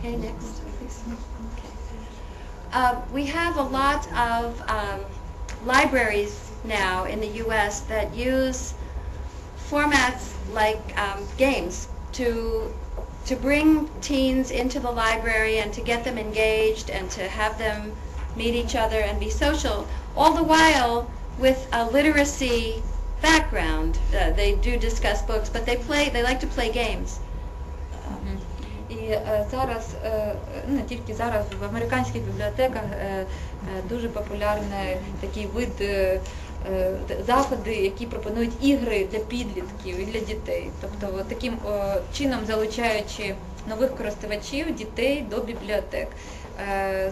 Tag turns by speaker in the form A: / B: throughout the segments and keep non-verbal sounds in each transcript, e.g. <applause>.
A: Okay, next, please. Okay. Uh, we have a lot of um, libraries now in the U.S. that use formats like um, games to to bring teens into the library and to get them engaged and to have them meet each other and be social, all the while with a literacy background. Uh, they do discuss books, but they play. They like to play games.
B: І е, зараз, е, ну, не тільки зараз, в американських бібліотеках е, дуже популярний такий вид заходи, які пропонують ігри для підлітків і для дітей. Тобто таким чином залучаючи нових користувачів, дітей до бібліотек.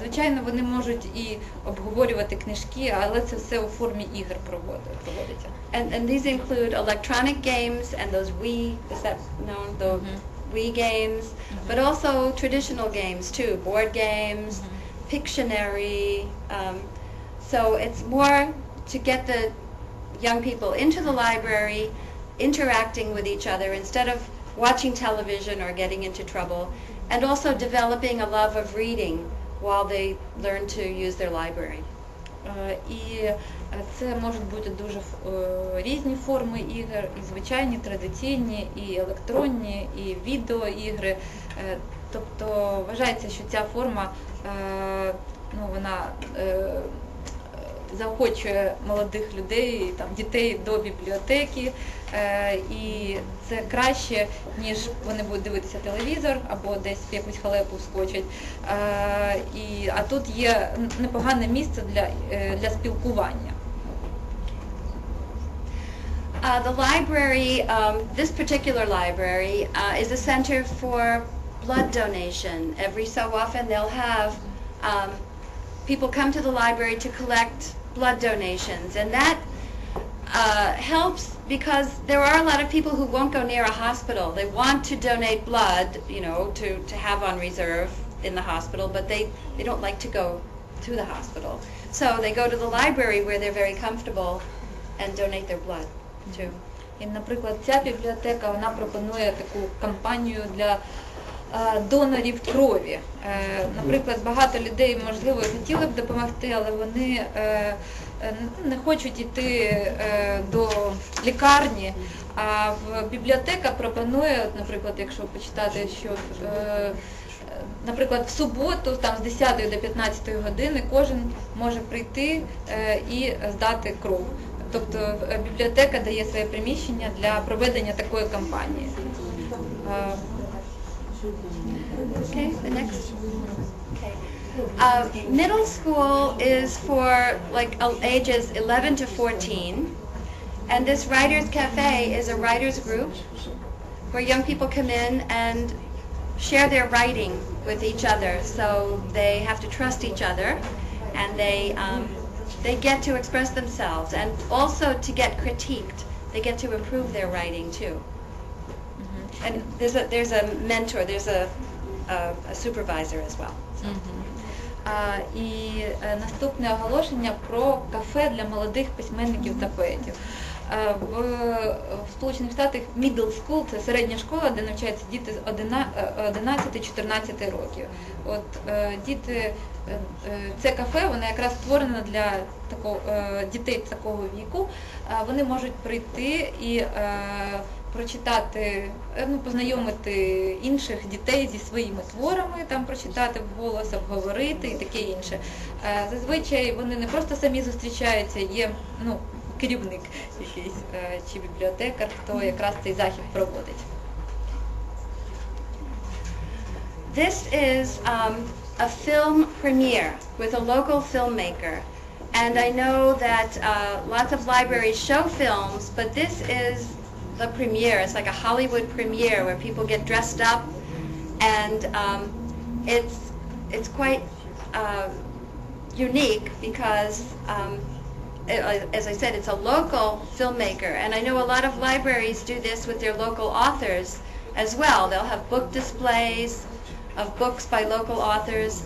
B: Звичайно, вони можуть і обговорювати книжки, але це все у формі ігор проводиться.
A: And, and these include electronic games and those Wii, is that known, the
B: Mhm.
A: Wii games, but also traditional games too, board games, Pictionary. Um, so it's more to get the young people into the library, interacting with each other instead of watching television or getting into trouble, and also developing a love of reading while they learn to use their library.
B: Е, І це можуть бути дуже е, різні форми ігор, і звичайні, традиційні, і електронні, і відеоігри. Е, Тобто вважається, що ця форма ну, вона заохочує молодих людей, там, дітей до бібліотеки. Е, І це краще, ніж вони будуть дивитися телевізор або десь в якусь халепу скочать. Е, І, а тут є непогане місце для, е, для спілкування.
A: Uh, the library, um, this particular library, uh, is a center for blood donation. Every so often, they'll have um, people come to the library to collect blood donations, and that uh, helps because there are a lot of people who won't go near a hospital. They want to donate blood, you know, to, to have on reserve in the hospital, but they, they don't like to go to the hospital. So they go to the library where they're very comfortable and donate their blood too.
B: І, наприклад, ця бібліотека вона пропонує таку кампанію для е, донорів крові. Е, Наприклад, багато людей, можливо, хотіли б допомогти, але вони е, е, не хочуть йти е, до лікарні. А в бібліотека пропонує, наприклад, якщо почитати, що е, Наприклад, в суботу, там з 10 до 15 години, кожен може прийти е, і здати кров. Тобто е, бібліотека дає своє приміщення для проведення такої кампанії.
A: Okay, the next. Okay. Uh, middle school is for like uh, ages 11 to 14, and this Writers Cafe is a writers group where young people come in and share their writing with each other. So they have to trust each other, and they um, they get to express themselves, and also to get critiqued. They get to improve their writing too. And there's a there's a mentor, there's a a, a supervisor as well.
B: Мгм. А, І е, наступне оголошення про кафе для молодих письменників та поетів. Е, В, в Сполучених Штатах middle school – це середня школа, де навчаються діти з е, 11-14 років. От е, діти, е, е, це кафе, воно якраз створено для такого, е, дітей такого віку. Е, Вони можуть прийти і е, прочитати, е, ну, познайомити інших дітей зі своїми творами, там прочитати вголос, обговорити і таке інше. Е, Зазвичай вони не просто самі зустрічаються, є ну, керівник якийсь е, чи бібліотекар, хто якраз цей захід проводить.
A: This is um, a film premiere with a local filmmaker. And I know that uh, lots of libraries show films, but this is the premiere. It's like a Hollywood premiere where people get dressed up, and um, it's it's quite uh, unique because, um, it- as I said, it's a local filmmaker, and I know a lot of libraries do this with their local authors as well. They'll have book displays of books by local authors,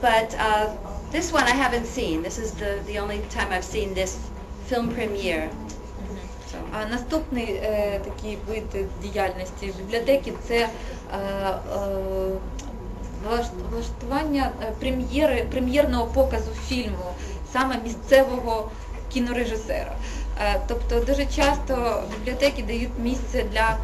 A: but uh, this one I haven't seen. This is the, the only time I've seen this film premiere.
B: А наступний е, такий вид діяльності бібліотеки це е, е, влаштування е, прем'єри, прем'єрного показу фільму, саме місцевого кінорежисера. Е, Тобто дуже часто бібліотеки дають місце для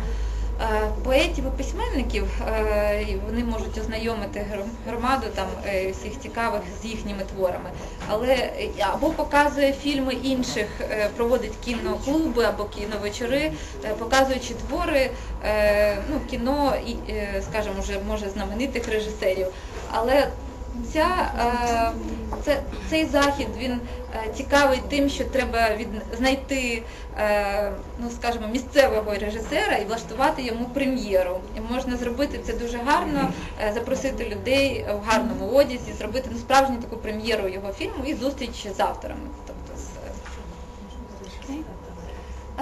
B: поетів і письменників, е, вони можуть ознайомити гром- громаду там е, всіх цікавих з їхніми творами. Але е, або показує фільми інших, е, проводить кіноклуби або кіновечори, е, показуючи твори, е, ну, кіно е, скажімо, вже може знаменитих режисерів. Але ця, е, це, цей захід він е, цікавий тим, що треба від, знайти е, ну, скажімо, місцевого режисера і влаштувати йому прем'єру. І можна зробити це дуже гарно, запросити людей в гарному одязі, зробити ну, справжню таку прем'єру його фільму і зустріч з авторами. Тобто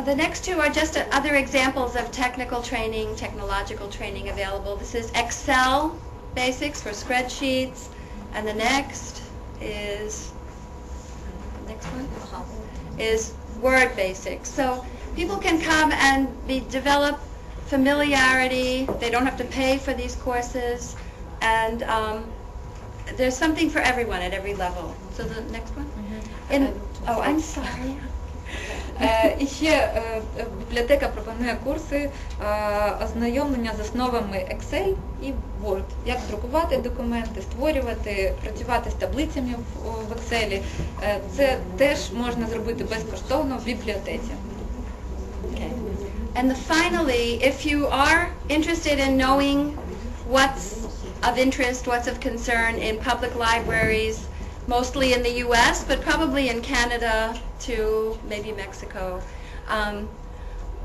A: the next two are just other examples of technical training, technological training available. This is Excel basics for spreadsheets, and the next is next one is Word basics. So people can come and be develop familiarity. They don't have to pay for these courses, and um, there's something for everyone at every level. So the next one. In, oh, I'm sorry. <laughs>
B: Е, І ще е, бібліотека пропонує курси е, ознайомлення з основами Excel і Word. Як друкувати документи, створювати, працювати з таблицями в, Excel. Це теж можна зробити безкоштовно в бібліотеці.
A: And finally, if you are interested in knowing what's of interest, what's of concern in public libraries, mostly in the U.S., but probably in Canada too, maybe Mexico, um,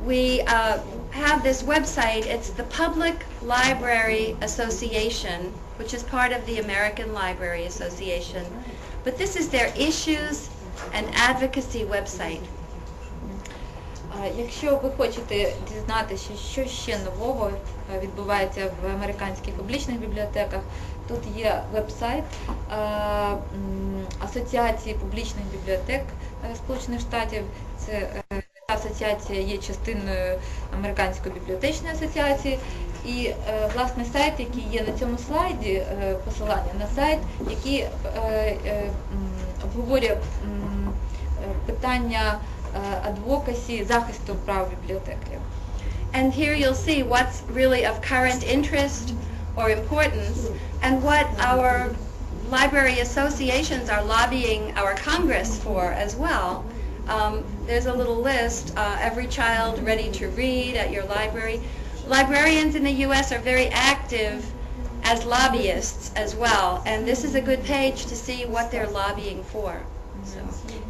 A: we uh, have this website. It's the Public Library Association, which is part of the American Library Association. But this is their issues and advocacy website.
B: А Якщо ви хочете дізнатися, що ще нового е, відбувається в американських публічних бібліотеках, тут є веб-сайт е, Асоціації публічних бібліотек е, Сполучених Штатів. Це е, асоціація є частиною Американської бібліотечної асоціації. І власне сайт, який є на цьому слайді, посилання на сайт, який обговорює питання адвокасі, захисту прав бібліотекарів.
A: And here you'll see what's really of current interest or importance and what our library associations are lobbying our Congress for as well. Um, there's a little list, uh, every child ready to read at your library. Librarians in the U.S. are very active as lobbyists as well, and this is a good page to see what they're lobbying for.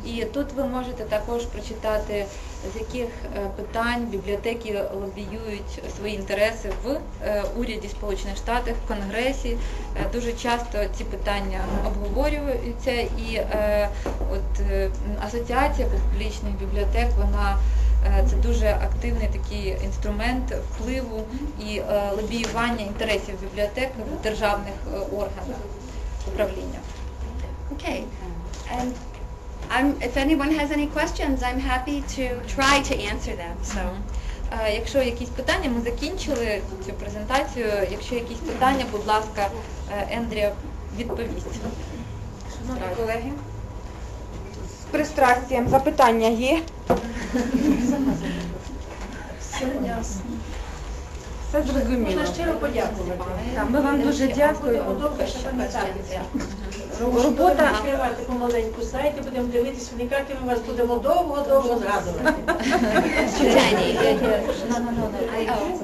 B: І тут ви можете також прочитати, з яких е, питань бібліотеки лобіюють свої інтереси в е, уряді Сполучених Штатів, в Конгресі. Е, Дуже часто ці питання обговорюються, і от асоціація публічних бібліотек, вона це дуже активний такий інструмент впливу і лобіювання інтересів бібліотек в державних органах управління.
A: Okay, and I'm, if anyone has any questions, I'm happy to try to answer them, so.
B: Е, Якщо якісь питання, ми закінчили цю презентацію. Якщо якісь питання, будь ласка, е, Ендрія відповість.
C: Шановні колеги, з пристрастям запитання є. Все зрозуміло.
D: Можна щиро подякувати.
C: Так, Ми вам дуже дякуємо.
D: Довго ще пам'ятати це.
C: Робота
D: Відкривати помаленьку сайті, будемо дивитися, вникати, ми вас будемо довго-довго згадувати.
A: Tiny.
B: No, no, no, no.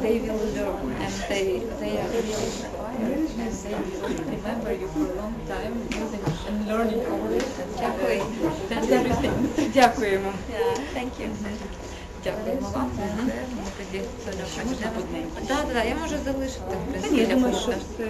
B: They, they will learn and they, they are really inspired and they will remember you for a long time using and learning it. Дякую. That's everything.
C: дякуємо.
A: Yeah, thank you.
B: Дякуємо вам. Ми тоді. Так, так, я можу залишити. в
C: Ні, я думаю, що все.